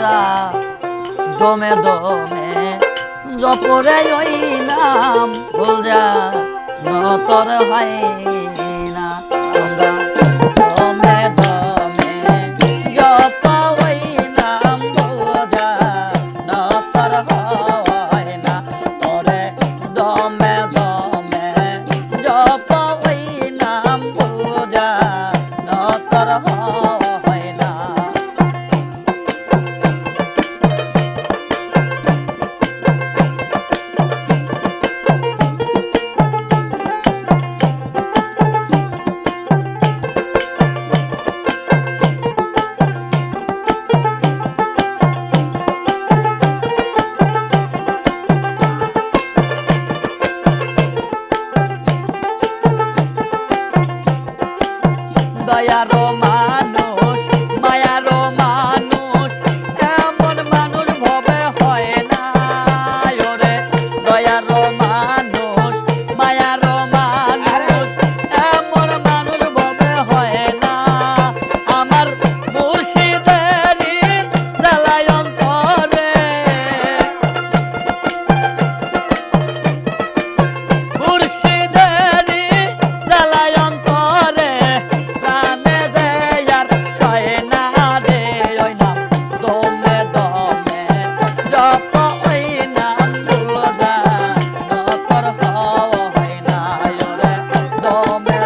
তোমরা দমে দমে জপরে ওই নাম ভুল নতর হয় না। তোমরা দমে দমে জপ ওই নাম ভুল নতর হয় না। তোরে দমে দমে জপ ওই নাম ভুল hombre.